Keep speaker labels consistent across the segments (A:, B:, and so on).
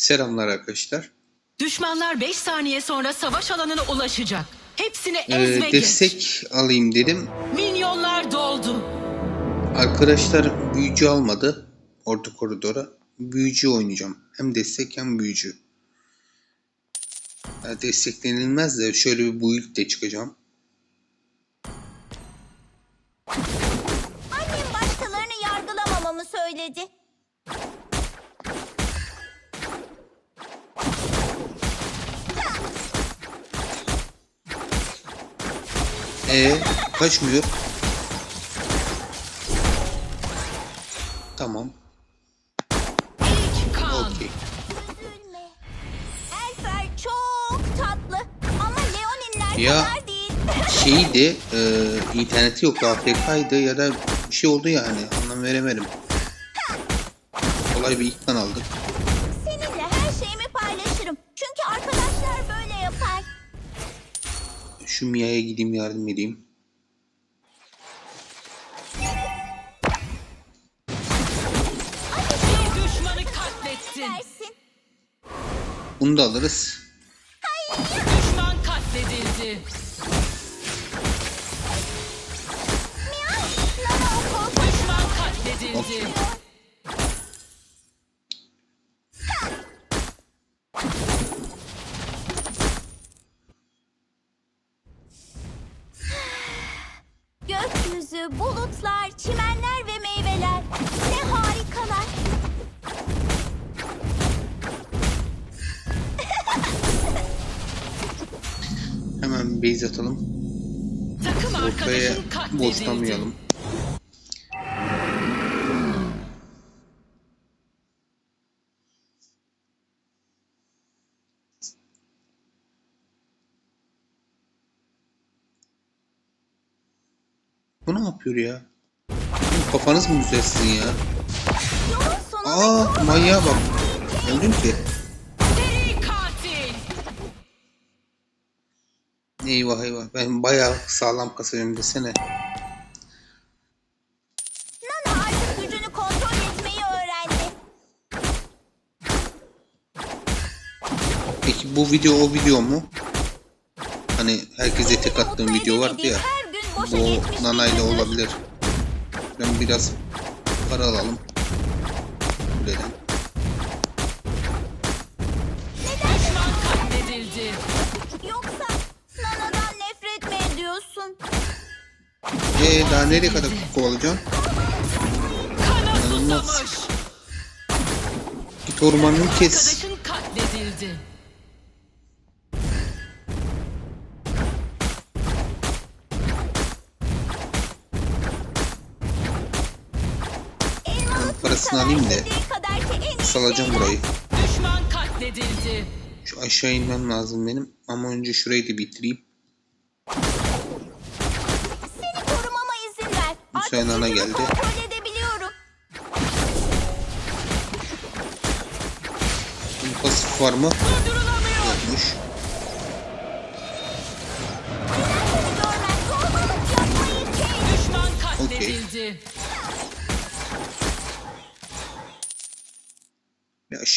A: Selamlar arkadaşlar.
B: Düşmanlar 5 saniye sonra savaş alanına ulaşacak. Hepsini ez
A: Ee,
B: ve geç.
A: destek alayım dedim.
B: Minyonlar doldu.
A: Arkadaşlar büyücü almadı orta koridora. Büyücü oynayacağım. Hem destek hem büyücü. Ya desteklenilmez de şöyle bir build de çıkacağım.
C: Annem başkalarını yargılamamamı söyledi.
A: E kaçmıyor. Tamam. Okey. Ya.
C: kadar değil.
A: Şeyi de e, interneti yoktu AFK'ydı ya da bir şey oldu yani anlam veremedim. Kolay bir ilk aldık. Şu Mia'ya gideyim yardım edeyim. Bunu da alırız.
B: Düşman katledildi.
C: Nana o korkunç
B: Düşman katledildi.
C: Gökyüzü, bulutlar, çimenler ve meyveler. Ne harikalar.
A: Hemen base atalım.
B: Takım
A: Ortaya
B: arkadaşın katledildi.
A: boşlamayalım. Bu ne yapıyor ya? Kafanız mı güzel sizin ya? Aa manyağa bak. Öldüm ki. Eyvah eyvah. Ben bayağı sağlam kasıyorum desene.
C: Nana artık gücünü kontrol etmeyi öğrendi.
A: Peki bu video o video mu? Hani herkese tek attığım video vardı ya. Bu
C: bir gündür.
A: olabilir. Ben biraz para alalım. Kuleden.
B: Düşman katledildi.
C: Yoksa Nana'dan nefret mi ediyorsun?
A: Ee daha nereye kadar kovalayacağım?
B: Kana
A: İnanılmaz.
B: susamış.
A: Git ormanını kes.
B: Arkadaşın katledildi.
A: Parasını alayım da Salacağım burayı.
B: Düşman katledildi.
A: Şu aşağı inmem lazım benim. Ama önce şurayı da bitireyim.
C: Seni korumama izin ver.
A: Hüseyin Ana geldi. Bunun pasif var mı?
B: Durdurulamıyor.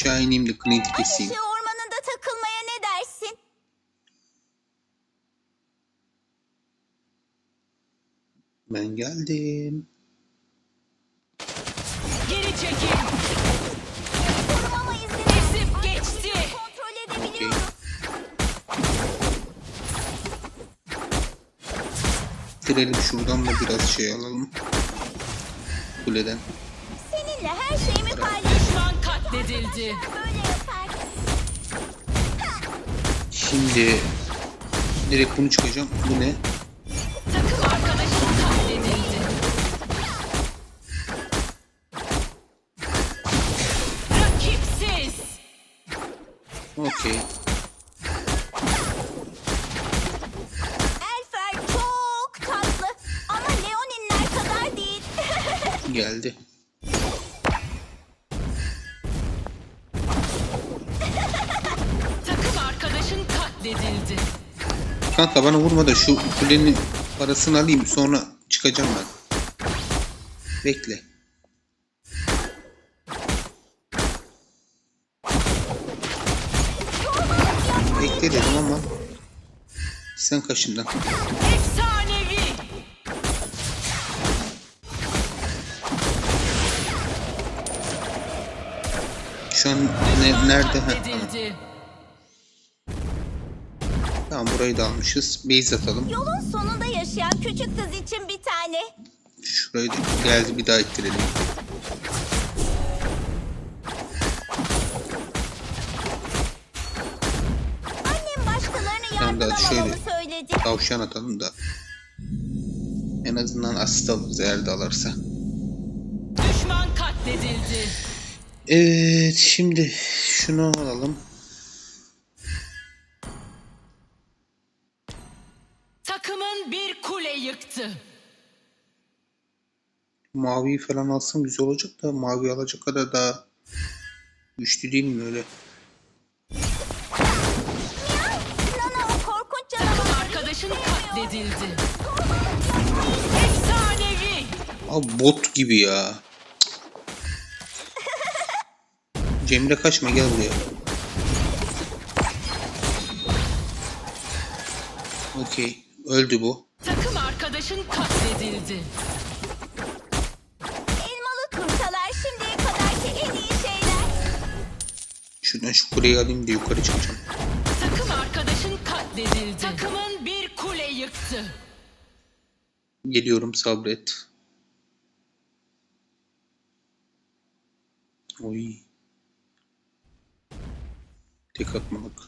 A: Bir aşağı ineyim de Clint'i keseyim.
C: Ateşi ormanında takılmaya ne dersin?
A: Ben geldim.
B: Geri çekil.
C: Korumama izin ver.
B: Kesip geçti.
C: Kontrol edebiliyorum.
A: Bitirelim şuradan da biraz şey alalım. Kuleden.
C: Seninle her şeyimi paylaş.
B: Katledildi.
A: Şimdi direkt bunu çıkacağım. Bu ne?
B: Takım katledildi. Rakipsiz.
A: Okey.
C: Elfer çok tatlı ama Leoninler kadar değil.
A: Geldi. Kanka bana vurma da şu kulenin parasını alayım sonra çıkacağım ben. Bekle. bekle dedim ama sen kaşındın.
B: Efsanevi.
A: Şu an ne, nerede? Ha, tamam. Tamam burayı da almışız. Base atalım.
C: Yolun sonunda yaşayan küçük kız için bir tane.
A: Şurayı da geldi bir daha ittirelim.
C: Annem başkalarını
A: Tamam,
C: yardım
A: daha şöyle.
C: söyledi.
A: Tavşan atalım da. En azından asist alırız eğer de alırsa.
B: Düşman katledildi.
A: Evet şimdi şunu alalım.
B: Kule yıktı.
A: Maviyi falan alsam güzel olacak da mavi alacak kadar daha güçlü değil mi öyle?
B: Arkadaşın katledildi. Efsanevi.
A: Abi bot gibi ya. Cemre kaçma gel buraya. Okey. Öldü bu.
B: Arkadaşın katledildi.
C: Elmalı turtalar şimdiye kadarki en iyi şeyler.
A: Şuradan şu kuleyi alayım da yukarı çıkacağım.
B: Takım arkadaşın katledildi. Takımın bir kule yıktı.
A: Geliyorum sabret. Oy. Tek atmalık.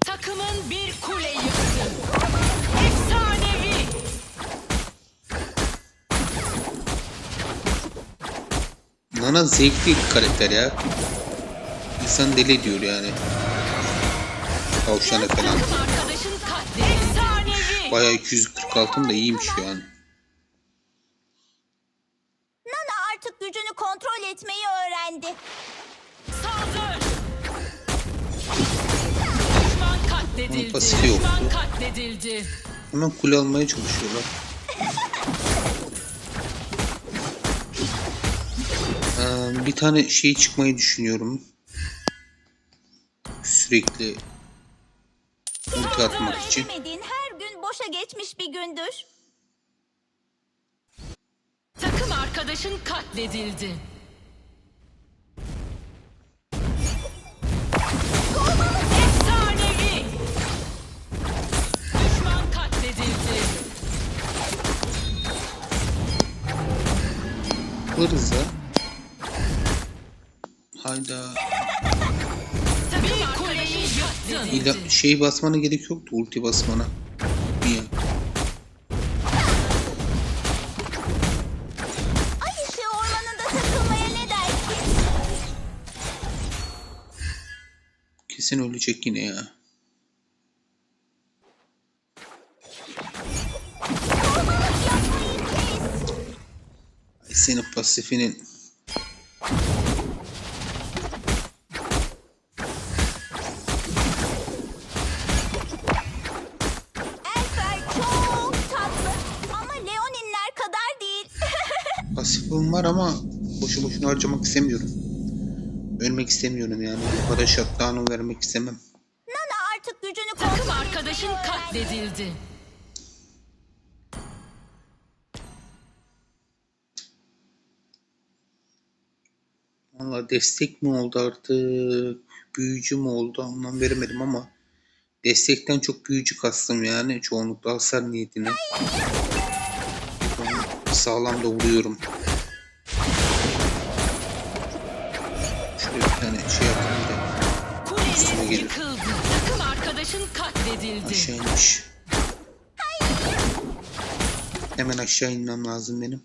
B: Takımın bir kule yıktı.
A: Nana zevkli karakter ya. İnsan deli ediyor yani. Tavşanı falan. Bayağı 246'ın da iyiymiş yani.
C: Nana artık gücünü kontrol etmeyi öğrendi.
B: Saldır. Düşman
A: Onun
B: katledildi.
A: pasifi yoktu.
B: Düşman katledildi.
A: Hemen kule almaya çalışıyorlar. bir tane şey çıkmayı düşünüyorum. Sürekli ulti atmak için.
C: Her gün boşa geçmiş bir gündür.
B: Takım arkadaşın katledildi. Efsanevi. Düşman katledildi.
A: Alırız ya. Hayda.
B: Takım kuleyi yıktın.
A: İlla şey basmana gerek yoktu ulti basmana. Niye? Kesin ölecek yine ya. Senin pasifinin. Var ama boşu boşuna harcamak istemiyorum. Ölmek istemiyorum yani. Bu kadar shutdown'u vermek istemem.
C: Nana artık gücünü
B: Takım arkadaşın katledildi.
A: Valla destek mi oldu artık? Büyücü mü oldu? Anlam veremedim ama destekten çok büyücü kastım yani. Çoğunlukla hasar niyetine. Sağlam da vuruyorum. Gelin.
B: yıkıldı. Takım arkadaşın katledildi.
A: aşağı inmiş. Hemen aşağı inmem lazım benim.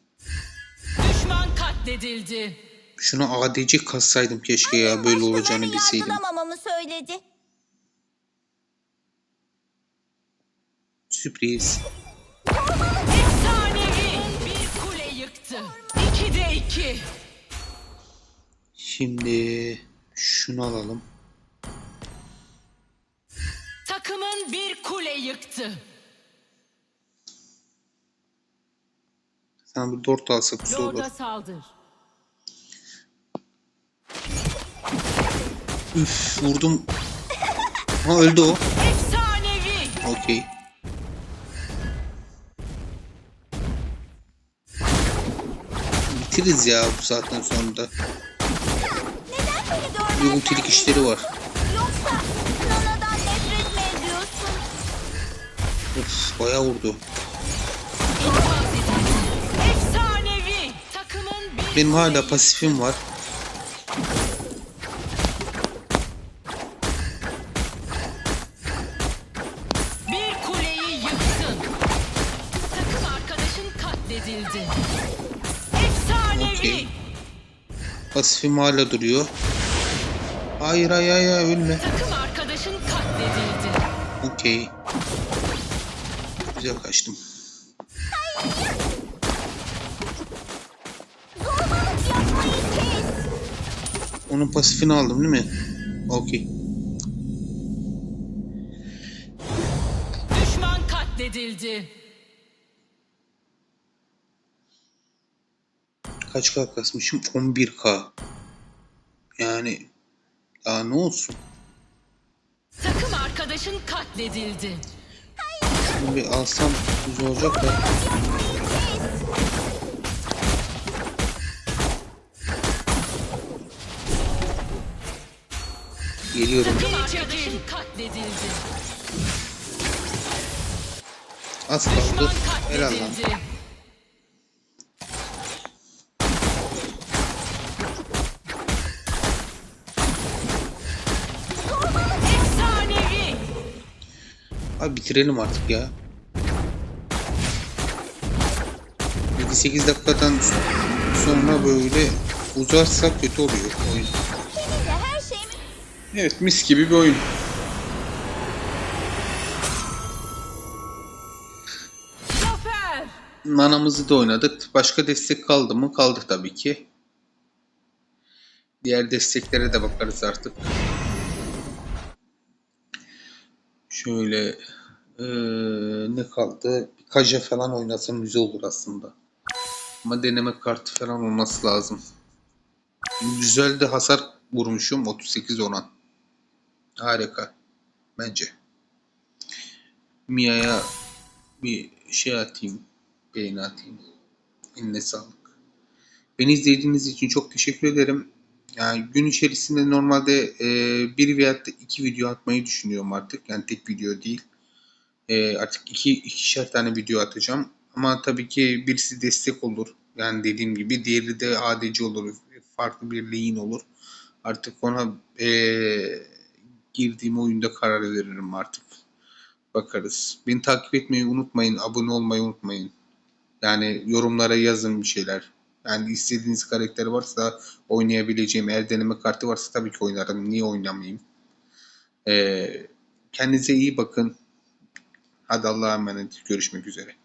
B: Düşman katledildi.
A: Şuna ADC kassaydım keşke ya böyle olacağını bilseydim.
C: yargılamamamı söyledi.
A: Sürpriz.
B: Efsanevi. Bir kule yıktı. İki de iki.
A: Şimdi şunu alalım.
B: Yıktı.
A: Sana bir dört alsak güzel olur.
B: Lord'a saldır.
A: Üf vurdum. Ha öldü o.
B: Efsanevi.
A: Okey. Bitiririz ya bu saatten sonra da. Bir ultilik işleri var. Of bayağı vurdu.
B: Efsanevi. Takımın bir
A: Benim hala pasifim var.
B: bir kuleyi yıktın. Takım arkadaşın katledildi. Efsanevi.
A: Okey. Pasifim hala duruyor. Hayır hayır hayır ölme.
B: Takım arkadaşın katledildi.
A: Okey. Güzel kaçtım. Onun pasifini aldım değil mi? Okey.
B: Düşman katledildi.
A: Kaç K kasmışım? 11K. Yani daha ne olsun?
B: Takım arkadaşın katledildi.
A: Şunu bir alsam güzel olacak da. Geliyorum. Az kaldı. Helal lan. Abi bitirelim artık ya. 7-8 dakikadan sonra böyle uzarsa kötü oluyor oyun. Evet mis gibi bir oyun. Nanamızı da oynadık. Başka destek kaldı mı? Kaldı tabii ki. Diğer desteklere de bakarız artık. Şöyle eee, ne kaldı? Bir Kaja falan oynasam güzel olur aslında. Ama deneme kartı falan olması lazım. Güzel de hasar vurmuşum. 38 oran. Harika. Bence. Mia'ya bir şey atayım. Beğeni atayım. Eline sağlık. Beni izlediğiniz için çok teşekkür ederim. Yani gün içerisinde normalde e, bir veya iki video atmayı düşünüyorum artık. Yani tek video değil. E, artık iki ikişer tane video atacağım. Ama tabii ki birisi destek olur. Yani dediğim gibi diğeri de ADC olur. Farklı bir lane olur. Artık ona e, girdiğim oyunda karar veririm artık. Bakarız. Beni takip etmeyi unutmayın. Abone olmayı unutmayın. Yani yorumlara yazın bir şeyler. Yani istediğiniz karakter varsa oynayabileceğim. Eğer deneme kartı varsa tabii ki oynarım. Niye oynamayayım? Ee, kendinize iyi bakın. Hadi Allah'a emanet. Görüşmek üzere.